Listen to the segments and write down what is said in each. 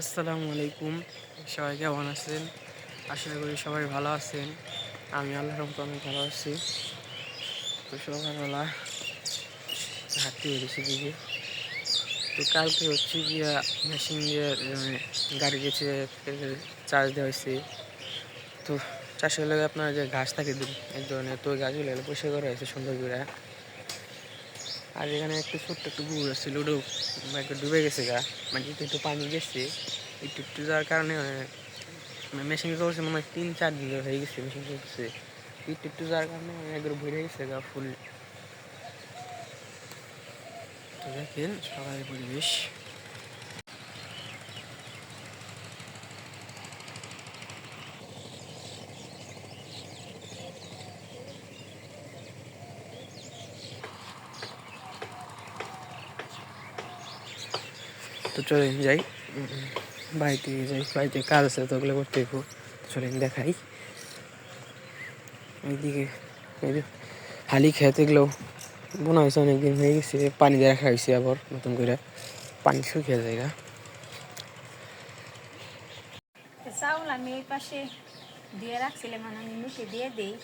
আসসালামু আলাইকুম। সবাই কেমন আছেন? আশা করি সবাই ভালো আছেন। আমি আল্লাহ রহমতে অনেক ভালো আছি। তো সকালবেলা হাঁটতে বেরিয়েছি দিকে। তো কালকে হচ্ছে গিয়া মেশিন দিয়ে মানে গাড়ি গেছে চার্জ দেওয়া হয়েছে। তো চাষের লাগে আপনার যে ঘাস থাকে এক ধরনের, তো ওই গাছগুলো পরিষ্কার করা হয়েছে সুন্দর করে। আর এখানে একটু ছোট্ট একটু পুকুর ছিল, ওটাও একটু ডুবে গেছে গা। মানে একটু একটু পানি গেছে, একটু একটু যাওয়ার কারণে মেশিন চলছে মনে হয় তিন চার দিন হয়ে গেছে মেশিন চলছে একটু একটু যাওয়ার কারণে একবার ভরে গেছে গা ফুল তো দেখেন সকালের পরিবেশ। চলেন যাই। বাড়িতে যাই, বাড়িতে কাজ আছে তো ওগুলো করতে হইব। চলেন দেখাই। এইদিকে হালি খেতে এগুলো বোনা হয়েছে অনেকদিন হয়ে গেছে, পানি দিয়ে রাখা হয়েছে আবার নতুন করে। পানি শুকিয়ে জায়গা চাউল আমি এই পাশে দিয়ে রাখছিলাম মানে আমি মুখে দিয়ে দিই।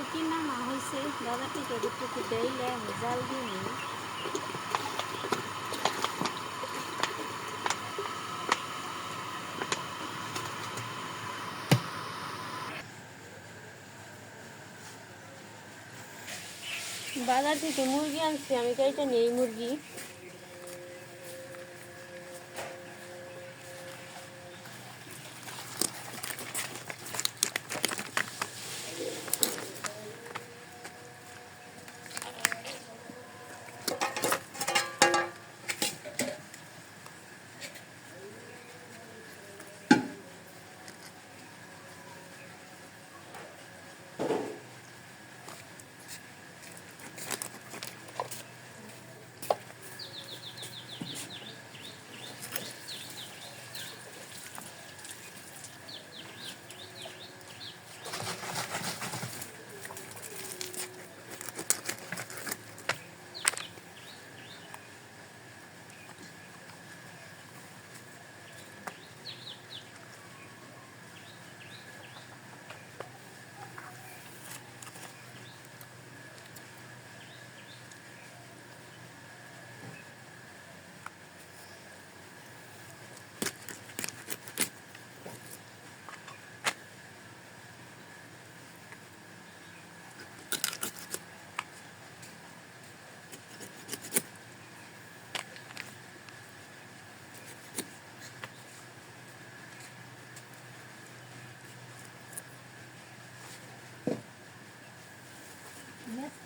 একটু কিনা মা হয়েছে দাদা থেকে একটু দেইলে জাল দিয়ে নিই বাজার থেকে মুরগি আনছি, আমি তো এটা নেই মুরগি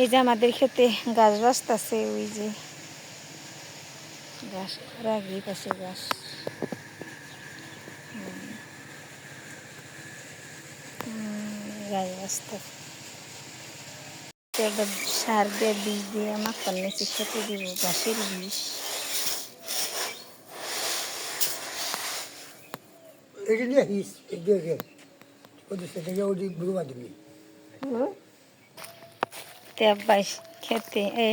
এই যে আমাদের খেতে গাছ বাঁচতেছে ওই যে গাছ রাগি পাশে গাছ। বাঁচতে সার দিয়ে বীজ দিয়ে মাখন নিচে খেতে দিব গাছের বীজ এটা নিয়ে ওদের সাথে দিবি তে বাইশ খেতে এ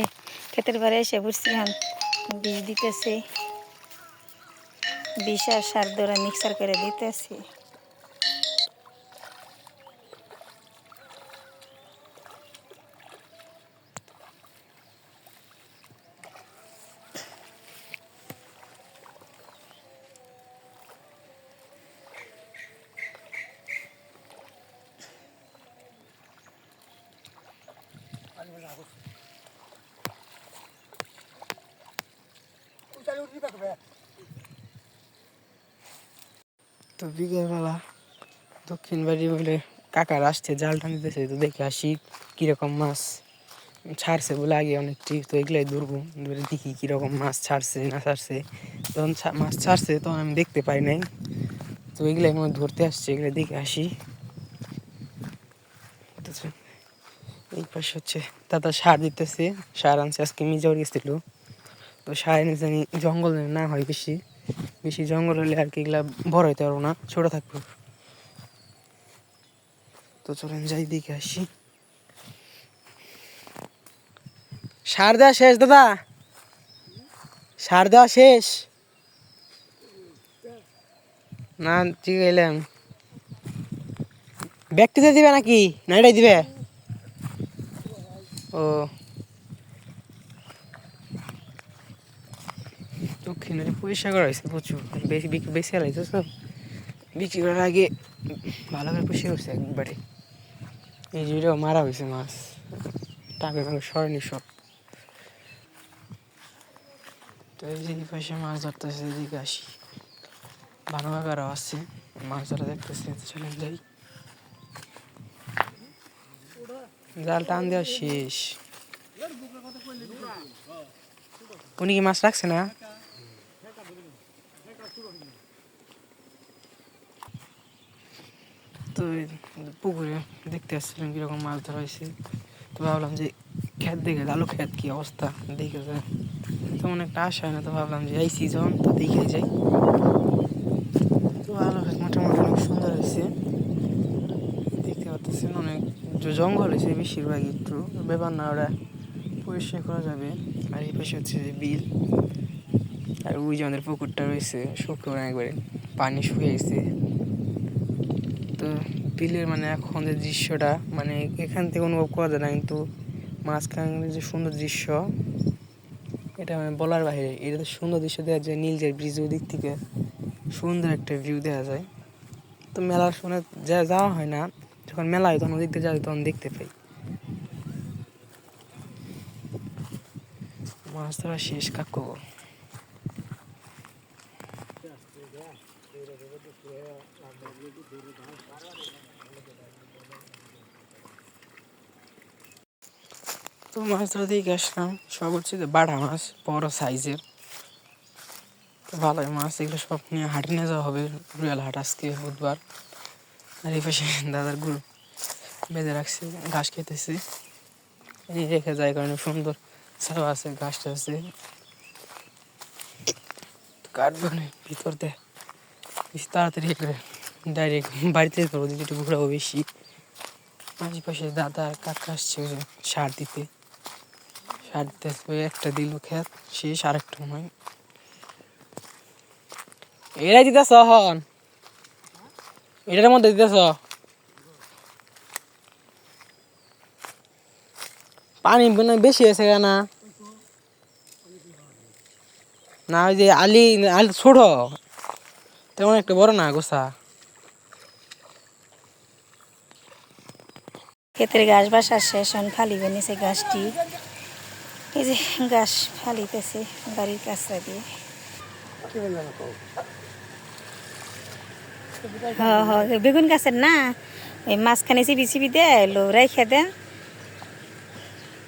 ক্ষেতের বাড়ি এসে বুঝছিলাম বীজ দিতেছে বিষ আর সার দৌড়া মিক্সার করে দিতেছে তো বিকেলবেলা দক্ষিণ বাড়ি বলে কাকার আসছে, জাল টানতেছে তো দেখে আসি কীরকম মাছ ছাড়ছে বলে আগে অনেকটি তো এগুলাই ধরবো। ধরে দেখি কীরকম মাছ ছাড়ছে না ছাড়ছে। তখন মাছ ছাড়ছে, তখন আমি দেখতে পাই নাই। তো এগুলাই মনে ধরতে আসছে এগুলো দেখে আসি তো চ- এই পাশে হচ্ছে দাদা সার দিতেছে, সার আনছে, আজকে মিজাওয়ার গেছিল। তো সার এনে জানি জঙ্গল না হয় বেশি। বেশি জঙ্গল হলে আর কি এগুলা বড় হইতে পারব না, ছোট থাকব। তো চলেন যাই, দেখে আসি। সার দেওয়া শেষ, দাদা? সার দেওয়া শেষ? না, ঠিক এলাম ব্যক্তিতে দিবে নাকি? না এটাই দিবে? দক্ষিণের পয়সা করা হয়েছে প্রচুর। বেশি বেশি হারাইছে সব। বিক্রি করার আগে ভালো করে পুষে করছে একবারে। এই এটাও মারা হয়েছে মাছ। টাকা টাকা সরেনি সব। তো এই যে পাশে মাছ ধরতেছে, এদিকে আসি। ভালো কাকারাও আসছে মাছ ধরা দেখতেছে তো চলেন যাই। জাল টান দেওয়া শেষ। উনি কি মাছ রাখছে না? তো পুকুরে দেখতে আসছিলাম কীরকম মাছ ধরা হয়েছে। তো ভাবলাম যে ক্ষেত দেখে আলু ক্ষেত কি অবস্থা? দেখে যায় তেমন একটা আশা হয় না, তো ভাবলাম যে এই সিজন তো দেখে যাই। তো আলু ক্ষেত মোটামুটি অনেক সুন্দর হয়েছে। দেখতে পাচ্ছেন অনেক জ- জঙ্গল হয়েছে বেশিরভাগ একটু ব্যাপার না, ওরা পরিষ্কার করা যাবে। আর এই পাশে হচ্ছে যে বিল। আর ওই যে আমাদের পুকুরটা রয়েছে, শুকনো একবারে, পানি শুকিয়ে গেছে। তো বিলের মানে এখন যে দৃশ্যটা মানে এখান থেকে অনুভব করা যায় না, কিন্তু মাঝখানে যে সুন্দর দৃশ্য, এটা মানে বলার বাইরে। এটা তো সুন্দর দৃশ্য দেওয়া যায় নীলজের ব্রিজ দিক থেকে সুন্দর একটা ভিউ দেওয়া যায়। তো মেলার সময় যা যাওয়া হয় না যখন মেলা হয়, তখন ওদিক দিয়ে হয়, তখন দেখতে পাই। মাছ ধরা শেষ, কাকু। তো মাছ ধরা দিয়ে আসলাম, সব হচ্ছে যে বাটা মাছ, বড় সাইজের। তো ভালোই মাছ, এগুলো সব নিয়ে হাটে নিয়ে যাওয়া হবে, রুয়াল হাট আজকে, বুধবার। আর এই পাশে দাদার গুরু বেঁধে রাখছে ঘাস খেতেছে। এই রেখে যায় কারণে সুন্দর ছাড়া আছে ঘাসটা আছে। কাটবে না ভিতর বেশি তাড়াতাড়ি করে ডাইরেক্ট বাড়িতে করব যদি একটু ঘোরাবো বেশি। আশেপাশে দাদা আর কাকা আসছে সার দিতে। সার দিতে আসবে, একটা দিল খেত শেষ আর একটা নয় এরাই দিতেছ হন এটার মধ্যে দিতেছ? পানি মনে বেশি আছে কেনা? না ওই যে আলি আলি ছোট। তেমন একটা বড় না গোসা ক্ষেতের ঘাস বাসার শেষ এখন ফালিবে নিছে ঘাসটি এই যে ঘাস ফালিতেছে বাড়ির কাছটা দিয়ে। কি বললাম তো হ হ বেগুন গাছের না? ওই মাঝখানে চিবি চিবি দেয় লো রাইখে দেন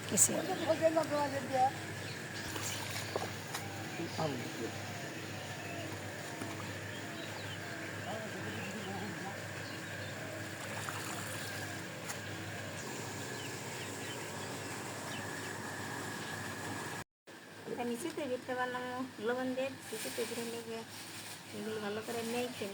কিছু আমি চিতে দিতে পারলাম লবণ দিয়ে চিতে দিতে লেগে এগুলো ভালো করে মেখে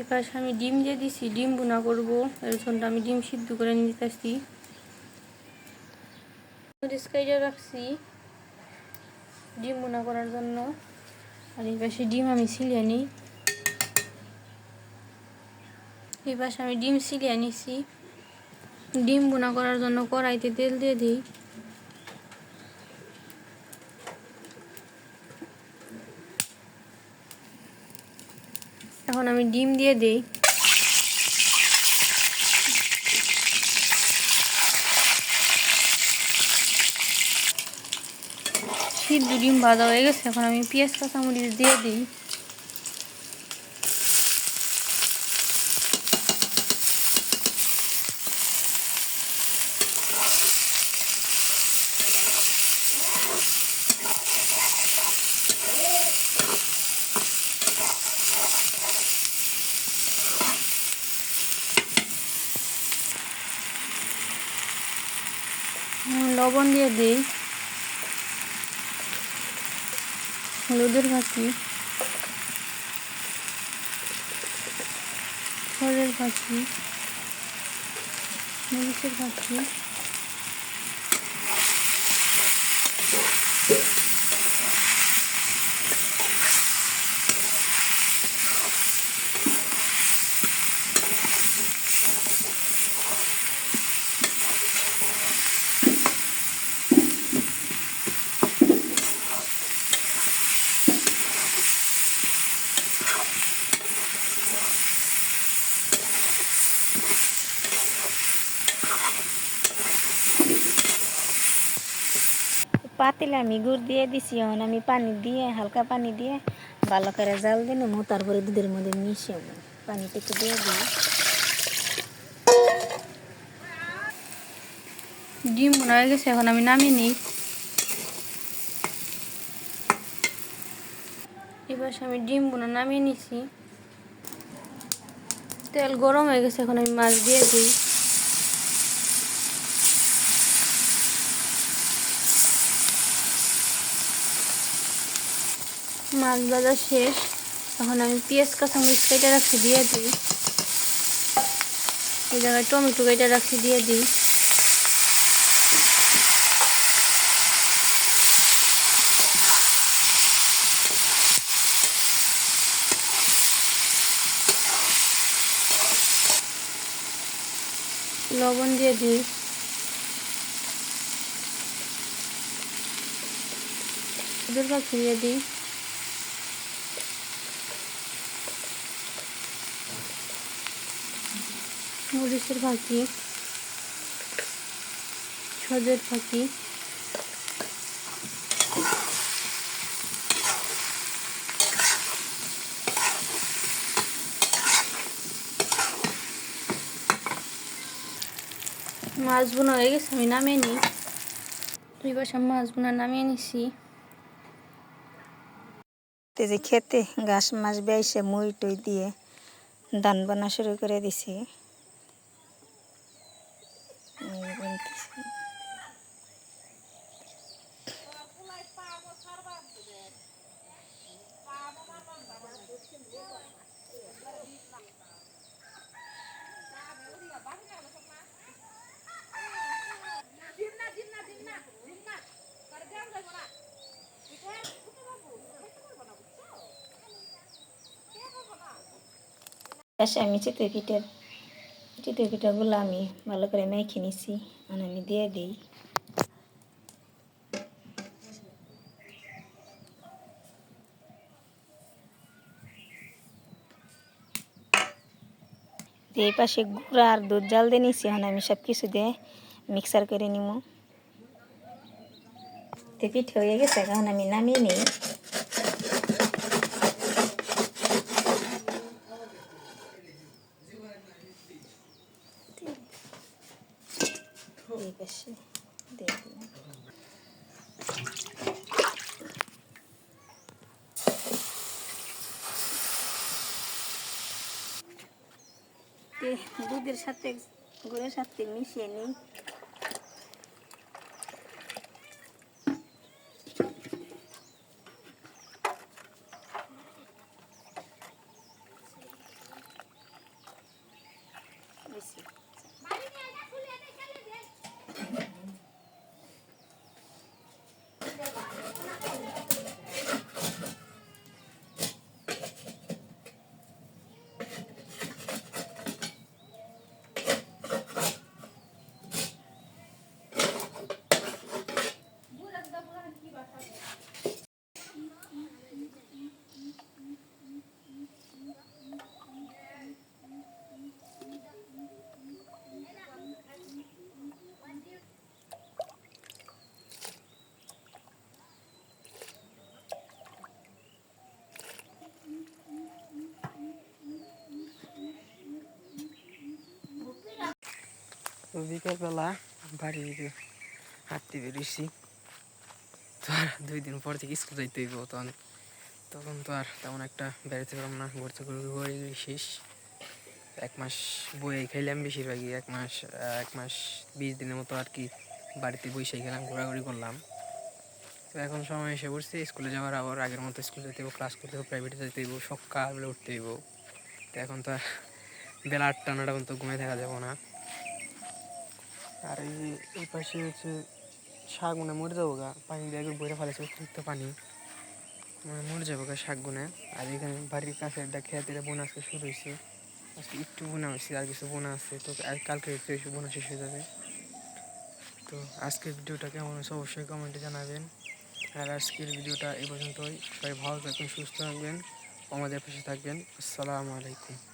এবার আমি ডিম দিয়ে দিছি, ডিম বোনা করব। জন্য আমি ডিম সিদ্ধ করে মরিচ কাইটা রাখছি ডিম বোনা করার জন্য। আর এই পাশে ডিম আমি ছিলিয়ে নিই। এই পাশে আমি ডিম ছিলিয়ে নিছি। ডিম বোনা করার জন্য কড়াইতে তেল দিয়ে দিই। এখন আমি ডিম দিয়ে দিই। সিদ্ধ ডিম ভাজা হয়ে গেছে, এখন আমি পেঁয়াজ কাঁচামরিচ দিয়ে দিই। লবণ দিয়ে দিই। হলুদের পাখি খড়ের পাখি মরিচের ভাজি পাতিলে আমি গুড় দিয়ে দিছি, এখন আমি পানি দিয়ে, হালকা পানি দিয়ে ভালো করে জাল দিন তারপরে দুধের মধ্যে মিশিয়ে পানিটা একটু দিয়ে দিই। ডিম বোনা হয়ে গেছে, এখন আমি নামিয়ে নিই। এবার আমি ডিম বোনা নামিয়ে নিছি। তেল গরম হয়ে গেছে, এখন আমি মাছ দিয়ে দিই। মাছ ভাজা শেষ। এখন আমি পেঁয়াজ, কাঁচামরিচ কেটে রাখছি, দিয়ে দিই। এই জায়গায় টমেটো কেটে রাখছি, দিয়ে দিই। লবণ দিয়ে দিই। পাখি দিয়ে দিই। মরিচের পাখি সজের পাখি মাছ বোনা হয়ে গেছে, আমি নামিয়ে নিই। দুই পাশে মাছ বোনা নামিয়ে নিছি। খেতে, ঘাস মাছ বেয়েছে মই টই দিয়ে দান বানা শুরু করে দিছি। পাশে আমি চিতই পিঠার চিতই পিঠাগুলো আমি ভালো করে মেখে নিছি, আর আমি দিয়ে দিই। এই পাশে গুঁড়া আর দুধ জাল দিয়ে নিছি, এখন আমি সব কিছু দিয়ে মিক্সার করে নিব পিঠে হয়ে গেছে, এখন আমি নামিয়ে নিই। পাশে দিয়ে দুধের সাথে গুড়ের সাথে মিশিয়ে নিই বেশি। তো বিকেলবেলা বাড়ি থেকে হাঁটতে বেরিয়েছি তো আর দুই দিন পর থেকে স্কুল যাইতে হইব তখন। তখন তো আর তেমন একটা বেড়াতে পারলাম না করে ঘুরে শেষ। এক মাস বইয়ে খাইলাম বেশিরভাগই, এক মাস এক মাস বিশ দিনের মতো আর কি বাড়িতে বসে গেলাম, ঘোরাঘুরি করলাম। তো এখন সময় এসে পড়ছে, স্কুলে যাওয়ার আবার আগের মতো স্কুল যেতে হইব, ক্লাস করতে হইব প্রাইভেটে যেতে হইব, সকালবেলা উঠতে হইব। তো এখন তো আর বেলা আটটা নটা পর্যন্ত ঘুমিয়ে থাকা যাব না। আর এই এই পাশে হচ্ছে শাক গুনে মরে যাব গা। পানি দিয়ে একবার বইরে ফেলেছে, অতিরিক্ত পানি। মানে মরে যাব গা শাক গুনে। আর এখানে বাড়ির কাছে একটা খেতে বোনা আজকে শুরু হয়েছে। আজকে একটু বোনা হয়েছে, আর কিছু বোনা আছে। তো আর কালকে একটু বোনা শেষ হয়ে যাবে। তো আজকের ভিডিওটা কেমন হয়েছে অবশ্যই কমেন্টে জানাবেন। আর আজকের ভিডিওটা এ পর্যন্তই। সবাই ভালো থাকবেন, সুস্থ থাকবেন। আমাদের পাশে থাকবেন। আসসালামু আলাইকুম।